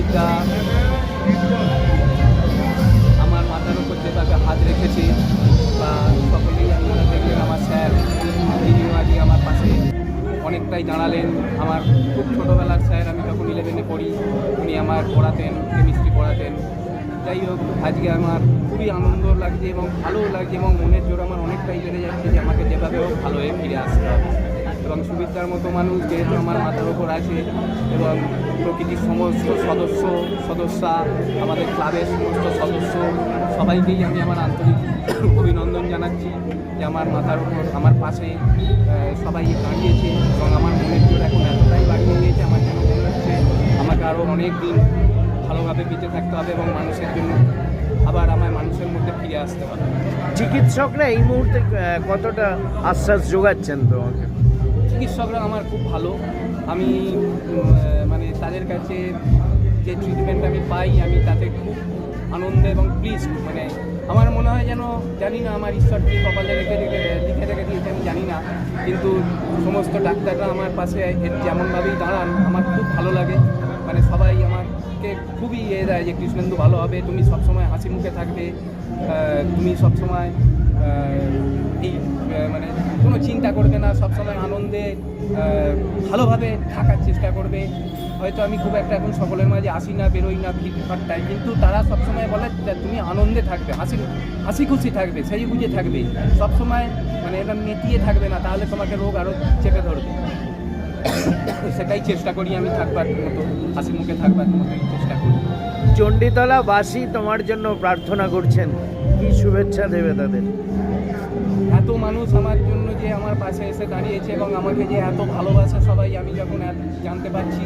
শ্রমিকরা আমার মাথার উপর যেভাবে হাত রেখেছে, বা সকলেই আমি মনে দেখলেন আমার স্যার, তিনি আগে আমার পাশে। অনেকটাই জানালেন আমার খুব ছোটোবেলার স্যার, আমি যখন ইলেভেনে পড়ি, উনি আমার পড়াতেন কেমিস্ট্রি পড়াতেন। যাই হোক, আজকে আমার খুবই আনন্দ লাগছে এবং ভালোও লাগছে এবং মনের জোর আমার অনেকটাই বেড়ে যাচ্ছে যে আমাকে যেভাবে হোক ভালো হয়ে ফিরে আসতে হবে। এবং সুবিধার মতো মানুষ যেহেতু আমার মাথার ওপর আছে এবং প্রকৃতির সমস্ত সদস্য, সদস্যা, আমাদের ক্লাবের সমস্ত সদস্য, সবাইকেই আমি আমার আন্তরিক অভিনন্দন জানাচ্ছি যে আমার মাথার উপর, আমার পাশে সবাই দাঁড়িয়েছে এবং আমার মনের জোর এখন এতটাই বাড়িয়ে দিয়েছে, আমার যেন মনে হচ্ছে আমাকে আরও অনেক দিন ভালোভাবে বেঁচে থাকতে হবে এবং মানুষের জন্য আবার আমায় মানুষের মধ্যে ফিরে আসতে হবে। চিকিৎসকরা এই মুহূর্তে কতটা আশ্বাস যোগাচ্ছেন তোমাকে? চিকিৎসকরা আমার খুব ভালো। আমি মানে তাদের কাছে যে ট্রিটমেন্ট আমি পাই, আমি তাতে খুব আনন্দ এবং প্লিজ মানে আমার মনে হয় যেন, জানি না আমার ঈশ্বর কি কপালে রেখে রেখে, লিখে রেখে দিয়েছে, আমি জানি না। কিন্তু সমস্ত ডাক্তাররা আমার পাশে যেমনভাবেই দাঁড়ান, আমার খুব ভালো লাগে। মানে সবাই আমাকে খুবই ইয়ে দেয় যে, কৃষ্ণেন্দু ভালো হবে, তুমি সবসময় হাসি মুখে থাকবে তুমি সবসময় এই চিন্তা করবে না, সবসময় আনন্দে ভালোভাবে থাকার চেষ্টা করবে। হয়তো আমি খুব একটা এখন সকলের মাঝে আসি না, বেরোই না ভিড় ফাট্টাই কিন্তু তারা সবসময় বলে তুমি আনন্দে থাকবে, হাসি হাসি খুশি থাকবে সেই বুঝে থাকবে। সবসময় মানে এটা মেটিয়ে থাকবে না, তাহলে তোমাকে রোগ আরও চেপে ধরবে। সেটাই চেষ্টা করি আমি থাকবার মতো, হাসি মুখে থাকবার মতোই চেষ্টা করি। চণ্ডীতলা বাসী তোমার জন্য প্রার্থনা করছেন। কি শুভেচ্ছা দেবে তাদের? এত মানুষ আমার জন্য যে আমার পাশে এসে দাঁড়িয়েছে এবং আমাকে যে এত ভালোবাসে সবাই, আমি যখন জানতে পারছি,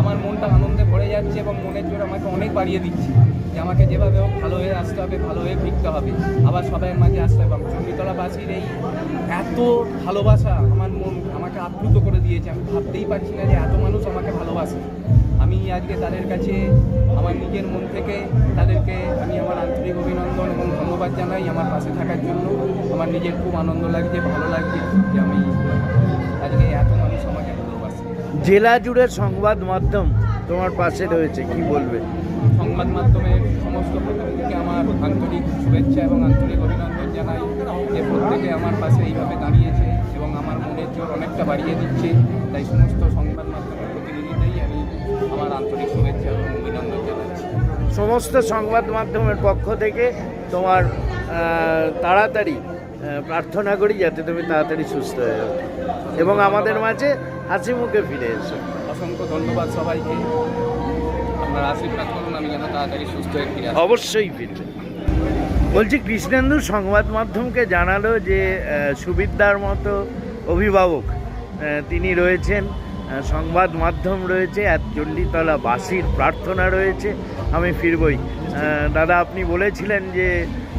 আমার মনটা আনন্দে ভরে যাচ্ছে এবং মনের জোর আমাকে অনেক বাড়িয়ে দিচ্ছে যে আমাকে যেভাবে হোক ভালো হয়ে আসতে হবে, ভালো হয়ে ফিরতে হবে। আবার সবাই মাঝে আসতে হবে চণ্ডীতলাবাসীর এই এত ভালোবাসা আমার মন আমাকে আপ্লুত করে দিয়েছে। আমি ভাবতেই পারছি না যে এত মানুষ আমাকে ভালোবাসে। আজকে তাদের কাছে আমার নিজের মন থেকে তাদেরকে আমি আমার আন্তরিক অভিনন্দন এবং ধন্যবাদ জানাই আমার পাশে থাকার জন্য। আমার নিজের খুব আনন্দ লাগছে ভালো লাগছে যে আমি আজকে এত মানুষ আমাকে ভালোবাসে। জেলা জুড়ে সংবাদ মাধ্যম তোমার পাশে রয়েছে কি বলবে? সংবাদ মাধ্যমের সমস্ত প্রতিনিধিকে আমার আন্তরিক শুভেচ্ছা এবং আন্তরিক অভিনন্দন জানাই যে প্রত্যেকে আমার পাশে এইভাবে দাঁড়িয়েছে এবং আমার মনের জোর অনেকটা বাড়িয়ে দিচ্ছে। তাই সমস্ত সংবাদ আমি আমার আন্তরিক শুভেচ্ছা এবং অভিনন্দন জানাচ্ছি। সমস্ত সংবাদ মাধ্যমের পক্ষ থেকে তোমার তাড়াতাড়ি প্রার্থনা করি যাতে তুমি তাড়াতাড়ি সুস্থ হয়ে যাও। এবং আমাদের মাঝে হাসি মুখে ফিরে এসো। অসংখ্য ধন্যবাদ সবাইকে। আপনারা আশীর্বাদ করুন আমি যেন তাড়াতাড়ি সুস্থ হয়ে ফিরে অবশ্যই ফিরবে। বলছি কৃষ্ণেন্দু সংবাদ মাধ্যমকে জানালো যে সুবিদ্যার মতো অভিভাবক তিনি রয়েছেন। সংবাদ মাধ্যম রয়েছে, আর চণ্ডীতলা বাসির প্রার্থনা রয়েছে। আমি ফিরবই। দাদা, আপনি বলেছিলেন যে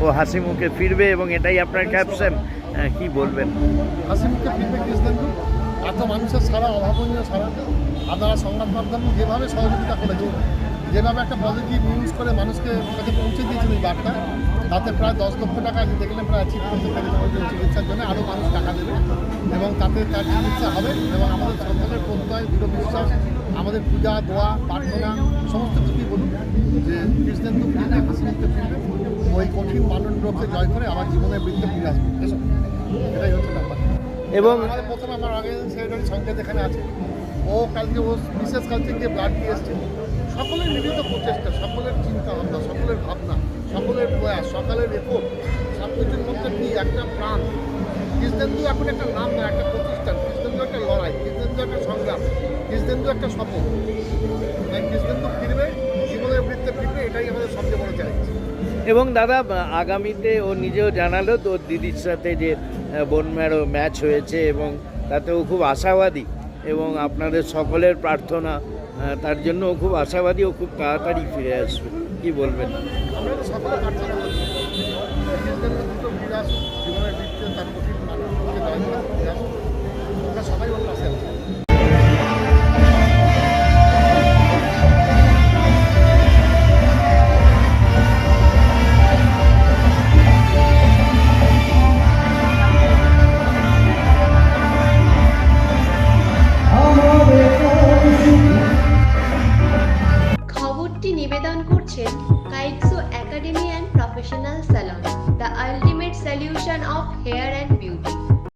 ও হাসি মুখে ফিরবে এবং এটাই আপনার ক্যাপশন কি বলবেন? হাসি মুখে ফিরবে এত মানুষের সারা অভাবনীয় সারা আপনারা সংবাদ মাধ্যম যেভাবে সহযোগিতা করেছে যেভাবে একটা পজিটিভ নিউজ করে মানুষকে কাছে পৌঁছে দিয়েছিল এই বার্তা, তাতে প্রায় দশ লক্ষ টাকা আজ দেখলেন প্রায় আমাদের চিকিৎসার জন্য আরও মানুষ টাকা দেবে। এবং তাতে তার চিকিৎসা হবে এবং আমাদের সরকারের প্রত্যয় দৃঢ় বিশ্বাস আমাদের পূজা দোয়া প্রার্থনা সমস্ত কিছুই বলুন যে কৃষ্ণেন্দু ফিরবে হাসি মুখে ফিরবে ওই কঠিন মানব রোগকে জয় করে আমার জীবনের বৃদ্ধে ফিরে আসবে। এটাই হচ্ছে ব্যাপার। এবং আমাদের প্রথমে আমার আগে সেক্রেটারি সংকেত এখানে আছে। ও কালকে ও বিশেষ কালকে গিয়ে ব্লাড দিয়ে এসছে। সকলের মিলিত প্রচেষ্টা সকলের চিন্তা ভাবনা সকলের ভাবনা সকলের প্রয়াস সকালের রেকর্ড সব কিছুর মধ্যে কি একটা প্রাণ কৃষ্ণেন্দু এখন একটা নাম না একটা প্রতিষ্ঠান। কৃষ্ণেন্দু একটা লড়াই কৃষ্ণেন্দু একটা সংগ্রাম কৃষ্ণেন্দু একটা স্বপ্ন তাই কৃষ্ণেন্দু ফিরবে জীবনের বৃত্তে ফিরবে এটাই আমাদের সবচেয়ে বড় চ্যালেঞ্জ এবং দাদা আগামীতে ও নিজেও জানালো তো দিদির সাথে যে বোন ম্যারো ম্যাচ হয়েছে এবং তাতে ও খুব আশাবাদী এবং আপনাদের সকলের প্রার্থনা তার জন্য ও খুব আশাবাদী ও খুব তাড়াতাড়ি ফিরে আসবে। কি বলবেন? আমরা তো সকলে প্রার্থনা Professional Salon, the ultimate solution of hair and